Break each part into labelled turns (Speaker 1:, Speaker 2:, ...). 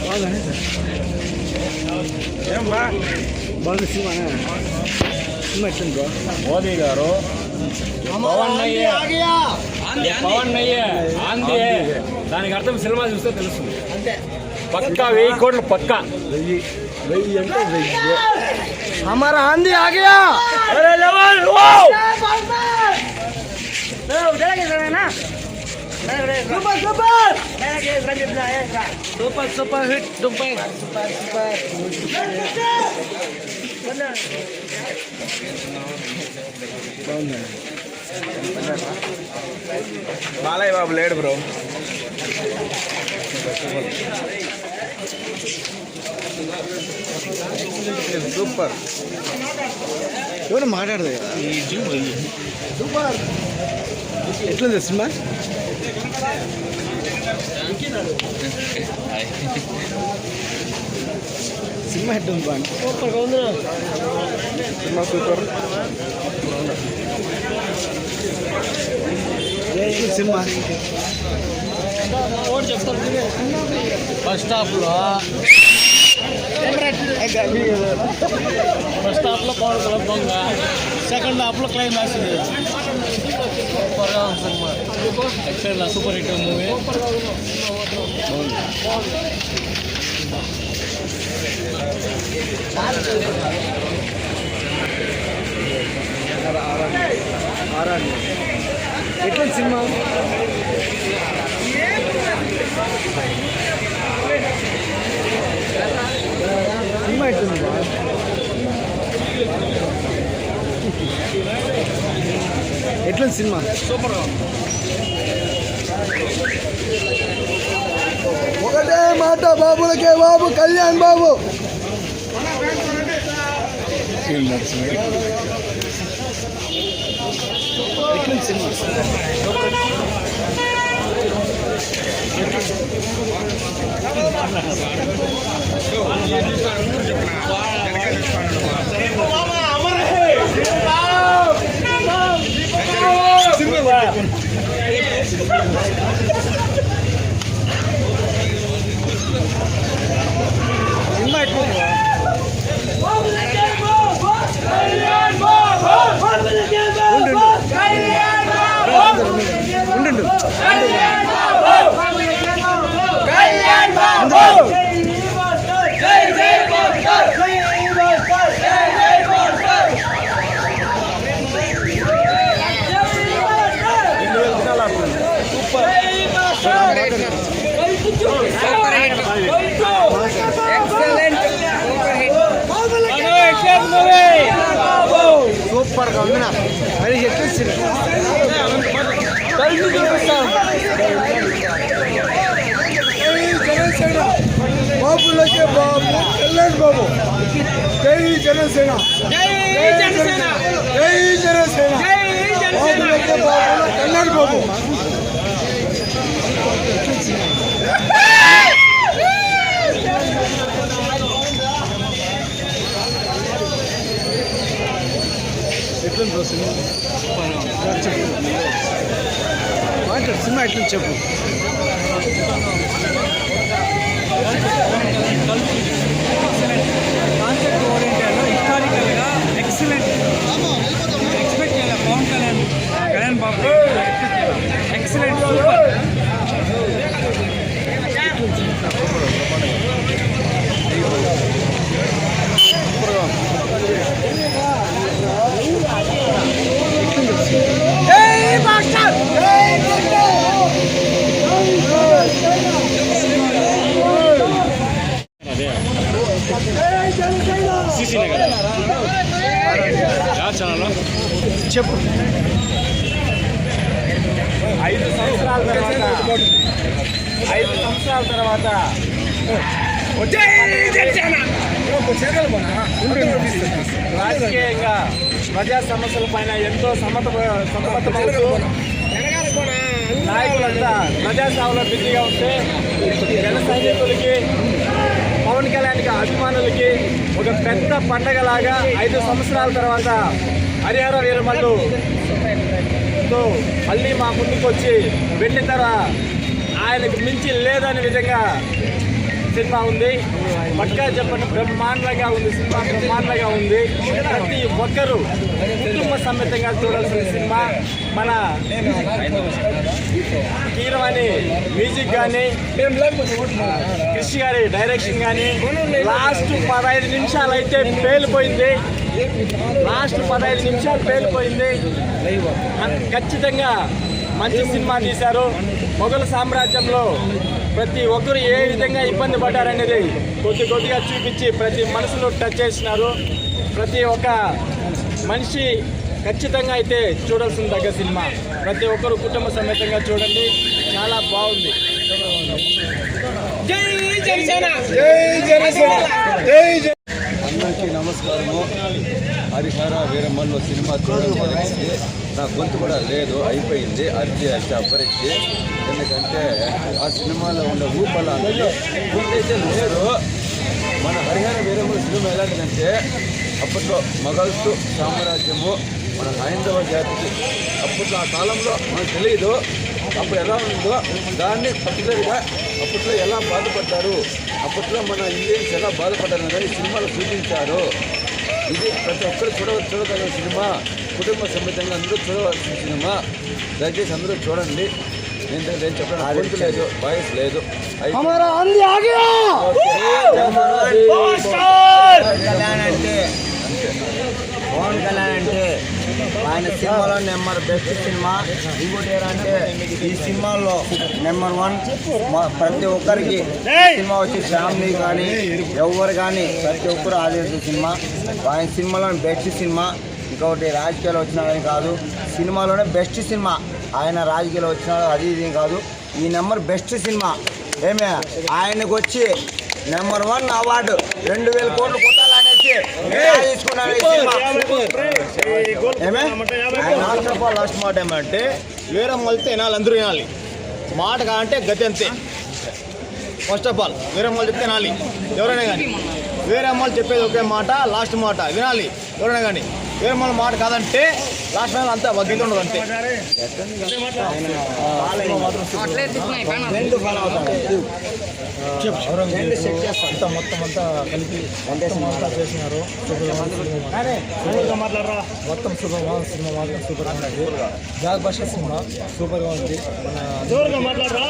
Speaker 1: బాగుంది
Speaker 2: ఏం బా
Speaker 1: బాగుంది సినిమానా సినిమా ఎట్లుంది బ్రో
Speaker 2: మోదీ గారు పవన్ అయ్యే పవన్ అయ్యే ఆంధ్రే దానికి అర్థం సినిమా చూస్తే తెలుస్తుంది పక్కా వెయ్యి కోట్లు పక్కా
Speaker 1: వెయ్యి వెయ్యి అంటే వెయ్యి
Speaker 3: हमारा आंधी आ गया
Speaker 2: Super, super!
Speaker 3: Super, super hit, super. Super, super.
Speaker 1: Benar.
Speaker 2: Benar. Malai, Super, super! bro. Super.
Speaker 1: ఎవరు మాట్లాడదు కదా సూపర్ ఎట్లా సినిమా? సినిమా ఎట్లుంది బాగా
Speaker 2: సినిమా సూపర్.
Speaker 1: సినిమా?
Speaker 3: ఫస్ట్ హాఫ్లో ఫస్ట్ హాఫ్లో పవర్ క్లబ్ దొంగ సెకండ్ హాఫ్లో climax super cinema excellent super hit
Speaker 1: movie ఎట్లా సినిమా? ఎట్లుంది సినిమా
Speaker 3: సూపర్
Speaker 1: ఒకటే మాట బాబులకే బాబు కళ్యాణ్ బాబు. సినిమా సూపర్గా ఉంది మరి సినిమా జనసేన బాబులకే బాబు కళ్యాణ్ బాబు జై జనసేన. జై జనసేన. జై జనసేన. బాబులకే బాబు కళ్యాణ్ బాబు ఎట్లుంది బ్రో సినిమా చెప్పు మాట్లాడు సినిమా ఎట్లా చెప్పు.
Speaker 4: కాన్సెప్ట్ ఓరియంటెడ్ హిస్టారికల్గా ఎక్సలెంట్ ఎక్స్పెక్ట్ చేయాలి Pawan Kalyan Kalyan Babu excellent super
Speaker 2: CC Nagar yeah channel
Speaker 1: చెప్పు.
Speaker 2: ఐదు సంవత్సరాల తర్వాత. ఐదు సంవత్సరాల తర్వాత. రాజకీయంగా ప్రజా సమస్యల పైన ఎంతో సమత సమతమవుతూ నాయకులంతా ప్రజాసేవలో బిజీగా ఉంటే జన సైనికులకి పవన్ కళ్యాణ్కి అభిమానులకి ఒక పెద్ద పండగలాగా ఐదు సంవత్సరాల తర్వాత హరిహర వీరమల్లు. తో మళ్ళీ మా ముందుకు వచ్చి వెండితెర ఆయనకు మించి లేదని విధంగా సినిమా ఉంది. పక్కా చెప్పండి బ్రహ్మాండంగా ఉంది సినిమా బ్రహ్మాండంగా ఉంది. ప్రతి ఒక్కరూ కుటుంబ సమేతంగా చూడాల్సిన సినిమా. మన కీరవాణి మ్యూజిక్ కానీ కృషి గారి డైరెక్షన్ కానీ లాస్ట్ పదహైదు నిమిషాలు అయితే పేలిపోయింది. లాస్ట్ పదహైదు నిమిషాలు పేలిపోయింది. ఖచ్చితంగా మంచి సినిమా తీశారు. మొఘల్ సామ్రాజ్యంలో ప్రతి ఒక్కరు ఏ విధంగా ఇబ్బంది పడ్డారనేది కొద్ది కొద్దిగా చూపించి ప్రతి మనసులో టచ్ చేసినారు. ప్రతి ఒక్క మనిషి ఖచ్చితంగా అయితే చూడాల్సిన దగ్గర సినిమా. ప్రతి ఒక్కరు కుటుంబ సమేతంగా చూడండి. చాలా బాగుంది.
Speaker 5: అందరికీ నమస్కారము. హరిహర వీరమ్మల్లో సినిమా చూడడం జరిగింది నా గొంతు కూడా లేదు అయిపోయింది. అర్జీ అర్జీ అప్పరించి ఎందుకంటే ఆ సినిమాలో ఉన్న ఊపల గుర్తైతే లేరు మన హరిహర వీరమ్మల సినిమా ఎలాంటిదంటే అప్పట్లో మగల్సు సామ్రాజ్యము మన హైందవ జాతికి అప్పట్లో ఆ కాలంలో మనకు తెలియదు అప్పుడు ఎలా ఉందో దాన్ని పర్టికులర్గా అప్పట్లో ఎలా బాధపడ్డారు అప్పట్లో మన ఇండియన్స్ ఎలా బాధపడ్డారు అనేది సినిమాలో చూపించారు. ఇది ప్రతి ఒక్కరు చూడ చూడగలిగిన సినిమా కుటుంబ సమేతంగా అందరూ చూడవలసిన సినిమా. దయచేసి అందరూ చూడండి. నేను చెప్పడం గొంతు లేదు వాయిస్ లేదు.
Speaker 6: కళ్యాణ్ అంటే పవన్ కళ్యాణ్ అంటే ఆయన సినిమాలో నెంబర్ బెస్ట్ సినిమా. ఇంకోటి ఏంటంటే ఈ సినిమాలో నెంబర్ వన్ ప్రతి ఒక్కరికి సినిమా వచ్చి ఫ్యామిలీ కానీ ఎవరు కానీ ప్రతి ఒక్కరు ఆదరించే సినిమా. ఆయన సినిమాలో బెస్ట్ సినిమా. ఇంకొకటి రాజకీయాలు వచ్చినా కానీ కాదు సినిమాలోనే బెస్ట్ సినిమా. ఆయన రాజకీయాలు వచ్చినా అది ఇది కాదు. ఈ నెంబర్ బెస్ట్ సినిమా. ఏమే? ఆయనకు వచ్చి నెంబర్ వన్ అవార్డు. రెండు వేల కోట్లు కొట్టాలనేసి లాస్ట్ మాట ఏమంటే వేరే మొలితే వినాలి అందరూ వినాలి మాట కాంటే గతి అంతే ఫస్ట్ ఆఫ్ ఆల్ వేరే చెప్తే వినాలి ఎవరైనా కానీ వేరే వాళ్ళు చెప్పేది ఒకే మాట లాస్ట్ మాట. వినాలి. ఎవరైనా కానీ వేరే వాళ్ళ మాట కాదంటే లాస్ట్ మైన అంతా వగ్గింత ఉండదు అంతే. చేస్తాం మొత్తం అంతా కలిపి మొత్తం అంతా చేసినారు మాట్లాడరా? మొత్తం సూపర్గా సినిమా మాత్రం సూపర్గా ఉంది బ్లాక్ బస్టర్ సినిమా సూపర్గా ఉంది మన జోరుగా మాట్లాడరా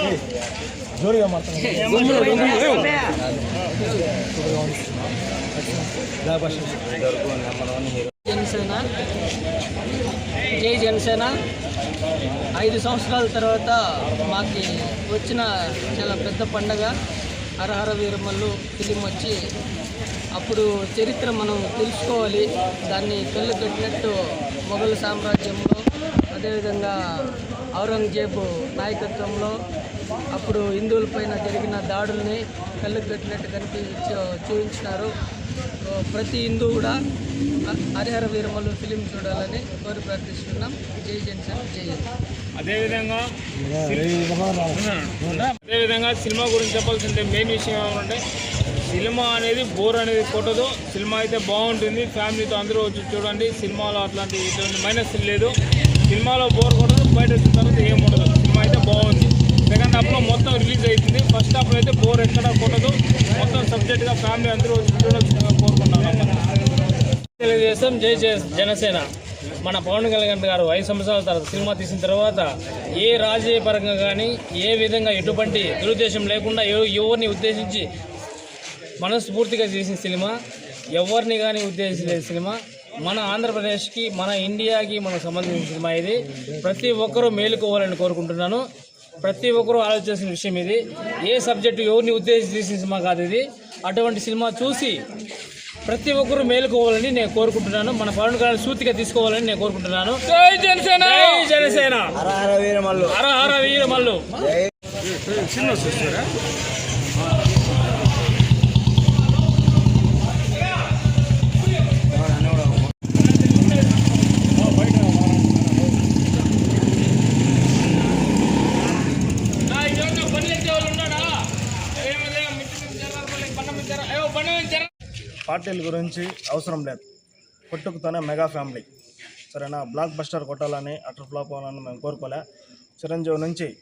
Speaker 6: జోరుగా
Speaker 3: జనసేన. జై జనసేన. ఐదు సంవత్సరాల తర్వాత మాకు వచ్చిన చాలా పెద్ద పండగ. హరహర వీరమల్లు ఫిలిం వచ్చి అప్పుడు చరిత్ర మనం తెలుసుకోవాలి. దాన్ని కళ్ళు కట్టినట్టు మొఘల్ సామ్రాజ్యంలో అదేవిధంగా ఔరంగజేబు నాయకత్వంలో అప్పుడు హిందువులపైన జరిగిన దాడుల్ని కళ్ళు కట్టినట్టు కనిపి చూ- చూపించినారు. ప్రతి హిందూ కూడా హరిహర వీరమల్లు ఫిలిం చూడాలని కోరి ప్రార్థిస్తున్నాం. జై జనసేన జై.
Speaker 2: అదేవిధంగా అదేవిధంగా సినిమా గురించి చెప్పాల్సింటే మెయిన్ విషయం ఏమంటే సినిమా అనేది బోర్ అనేది కొట్టదు. సినిమా అయితే బాగుంటుంది. ఫ్యామిలీతో అందరూ వచ్చి చూడండి. సినిమాలో అట్లాంటి ఇటువంటి మైనస్ లేదు. సినిమాలో బోర్ కొట్టదు. బయట వచ్చిన తర్వాత ఏం ఉండదు. సినిమా అయితే బాగుంది. సెకండ్ హాఫ్లో మొత్తం రిలీజ్ అవుతుంది ఫస్ట్ హాఫ్లో అయితే బోర్ ఎక్కడ కొట్టదు. మొత్తం సబ్జెక్ట్గా ఫ్యామిలీ అందరూ చూడాల్సిందిగా కోరుకుంటున్నాను తెలుగుదేశం జై జనసేన. మన పవన్ కళ్యాణ్ గారు ఐదు సంవత్సరాల తర్వాత సినిమా తీసిన తర్వాత ఏ రాజకీయ పరంగా కానీ ఏ విధంగా ఎటువంటి దురుద్దేశం లేకుండా ఎవరిని ఉద్దేశించి మనస్ఫూర్తిగా చేసిన సినిమా ఎవరిని కానీ ఉద్దేశించిన సినిమా మన ఆంధ్రప్రదేశ్కి మన ఇండియాకి మనకు సంబంధించిన సినిమా ఇది. ప్రతి ఒక్కరూ మేలుకోవాలని కోరుకుంటున్నాను. ప్రతి ఒక్కరూ ఆలోచించిన విషయం ఇది. ఏ సబ్జెక్టు ఎవరిని ఉద్దేశించి తీసిన సినిమా కాదు ఇది. అటువంటి సినిమా చూసి ప్రతి ఒక్కరూ మేలుకోవాలని నేను కోరుకుంటున్నాను. మన పవన్ కళ్యాణ్ సూతిగా తీసుకోవాలని నేను కోరుకుంటున్నాను. జై జనసేన! జై జనసేన!
Speaker 6: హర హర వీరమల్లు.
Speaker 2: హర హర వీరమల్లు.
Speaker 7: పార్టీల గురించి అవసరం లేదు. పుట్టుకతోనే మెగా ఫ్యామిలీ. సరేనా? బ్లాక్ బస్టర్ కొట్టాలని అటర్ ఫ్లాప్ అవ్వాలని మేము కోరుకోలే. చిరంజీవి నుంచి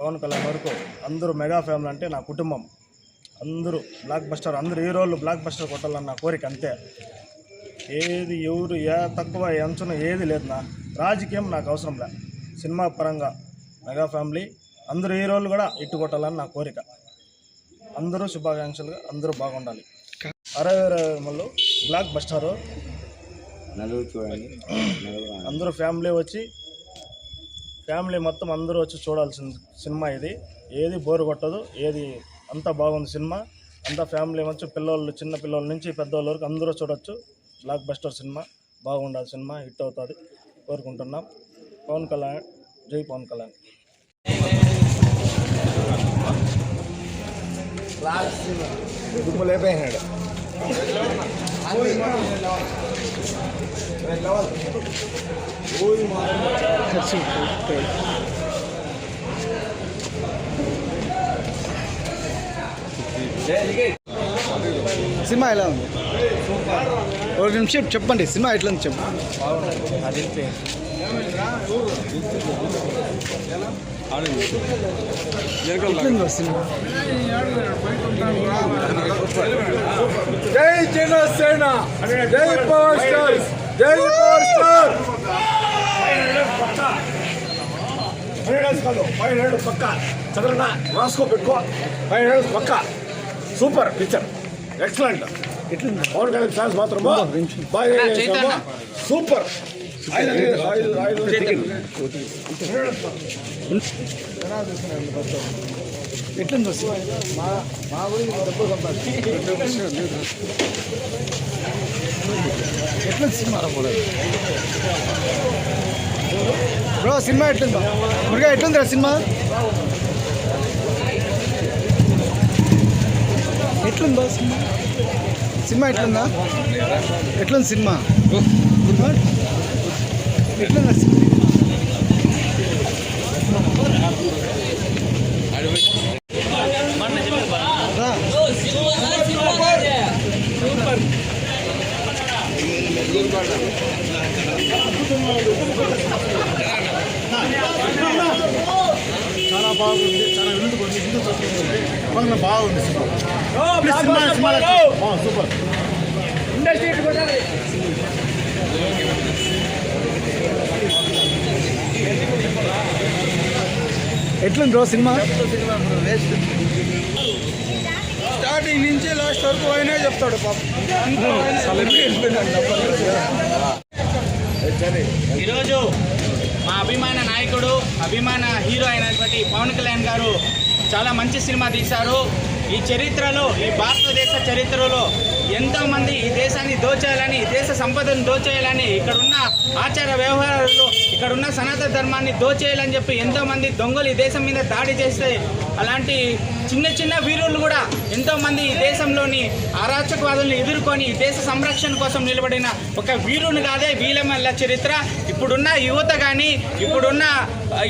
Speaker 7: పవన్ కళ్యాణ్ వరకు అందరూ మెగా ఫ్యామిలీ అంటే నా కుటుంబం. అందరూ బ్లాక్ బస్టర్ అందరూ హీరోలు బ్లాక్ బస్టర్ కొట్టాలని నా కోరిక అంతే. ఏది ఎవరు ఏ తక్కువ అంచనా ఏది లేదు నా రాజకీయం నాకు అవసరం లే. సినిమా పరంగా మెగా ఫ్యామిలీ అందరు హీరోలు కూడా ఇట్టు కొట్టాలని నా కోరిక. అందరూ శుభాకాంక్షలుగా అందరూ బాగుండాలి. అరవై ఇరవై మళ్ళీ బ్లాక్ బస్టరు.
Speaker 6: నలుగురు చూడండి. నలుగురు
Speaker 7: అందరూ ఫ్యామిలీ వచ్చి ఫ్యామిలీ మొత్తం అందరూ వచ్చి చూడాల్సిన సినిమా ఇది. ఏది బోరు కొట్టదు ఏది అంతా బాగుంది సినిమా. అంతా ఫ్యామిలీ వచ్చి పిల్లలు చిన్న పిల్లల నుంచి పెద్దవాళ్ళ వరకు అందరూ చూడొచ్చు. బ్లాక్ బస్టర్ సినిమా బాగుండాలి సినిమా హిట్ అవుతుంది కోరుకుంటున్నాం. పవన్ కళ్యాణ్ జై పవన్ కళ్యాణ్.
Speaker 6: దుమ్ములేపోయినాడు
Speaker 1: సినిమా ఎలా ఉంది? ఒక నిమిషం చెప్పండి సినిమా ఎట్లా ఉంది చెప్పు సినిమా
Speaker 5: జై జనసేన జై పవర్ స్టార్ జై పవర్ స్టార్.
Speaker 7: ఫైవ్ హండ్రెడ్ పక్క. చదరనా రాసుకో పెట్టుకో. ఫైవ్ హండ్రెడ్ పక్క. Super picture.
Speaker 1: Excellent.
Speaker 7: Pawan Kalyan fans మాత్రం బాగా చేశాము. సూపర్ ఐదు ఐదు ఐదు
Speaker 1: ఎట్లుందో సినిమా ఎట్లుంది సినిమా బ్రో సినిమా ఎట్లుందా? మురుగా ఎట్లుందిరా సినిమా? ఎట్లుందో సినిమా? సినిమా ఎట్లుందా? ఎట్లుంది సినిమా? ఎట్లుందా సినిమా రా.
Speaker 7: చాలా బాగుంది చాలా విందుకు ఉంది విందు చూస్తుంది బాగుంది బాగుంది సినిమా సినిమా సినిమా ఆ,
Speaker 1: ఎట్లుంది బ్రో సినిమా?
Speaker 7: స్టార్టింగ్ నుంచి లాస్ట్ వరకు ఆయనే చెప్తాడు
Speaker 8: ఈరోజు మా అభిమాన నాయకుడు అభిమాన హీరో అయినటువంటి పవన్ కళ్యాణ్ గారు చాలా మంచి సినిమా తీశారు. ఈ చరిత్రలో ఈ భారతదేశ చరిత్రలో ఎంతోమంది ఈ దేశాన్ని దోచేయాలని ఈ దేశ సంపదను దోచేయాలని ఇక్కడున్న ఆచార వ్యవహారాలు ఇక్కడున్న సనాతన ధర్మాన్ని దోచేయాలని చెప్పి ఎంతోమంది దొంగలు ఈ దేశం మీద దాడి చేస్తే అలాంటి చిన్న చిన్న వీరులు కూడా ఎంతోమంది ఈ దేశంలోని అరాచకవాదులను ఎదుర్కొని దేశ సంరక్షణ కోసం నిలబడిన ఒక వీరుని కాదే వీలమల్ల చరిత్ర. ఇప్పుడున్న యువత కానీ ఇప్పుడున్న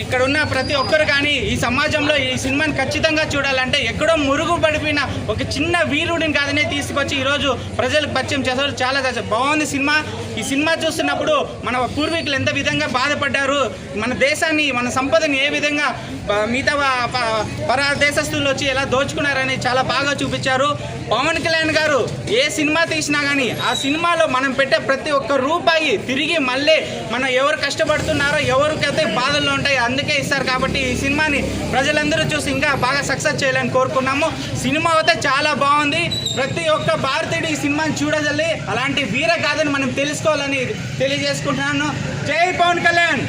Speaker 8: ఇక్కడున్న ప్రతి ఒక్కరు కానీ ఈ సమాజంలో ఈ సినిమాని ఖచ్చితంగా చూడాలంటే ఎక్కడో మురుగు పడిపోయిన ఒక చిన్న వీరుడిని కాదనే తీసుకొచ్చి ఈరోజు ప్రజలకు పరిచయం చేశారు. చాలా చాలా బాగుంది సినిమా. ఈ సినిమా చూస్తున్నప్పుడు మన పూర్వీకులు ఎంత విధంగా బాధపడ్డారు? మన దేశాన్ని మన సంపదని ఏ విధంగా మిగతా పర దేశస్తులు వచ్చి ఎలా దోచుకున్నారని చాలా బాగా చూపించారు. పవన్ కళ్యాణ్ గారు ఏ సినిమా తీసినా కానీ ఆ సినిమాలో మనం పెట్టే ప్రతి ఒక్క రూపాయి తిరిగి మళ్ళీ మనం ఎవరు కష్టపడుతున్నారో ఎవరికైతే బాధల్లో ఉంటాయి అందుకే ఇస్తారు కాబట్టి ఈ సినిమాని ప్రజలందరూ చూసి ఇంకా బాగా సక్సెస్ చేయాలని కోరుకున్నాము. సినిమా అయితే చాలా బాగుంది. ప్రతి ఒక్క భారతీయుడు ఈ సినిమాని చూడజల్లి అలాంటి వీర కాదని మనం తెలుసుకోవాలని తెలియజేసుకుంటున్నాను. జై పవన్ కళ్యాణ్!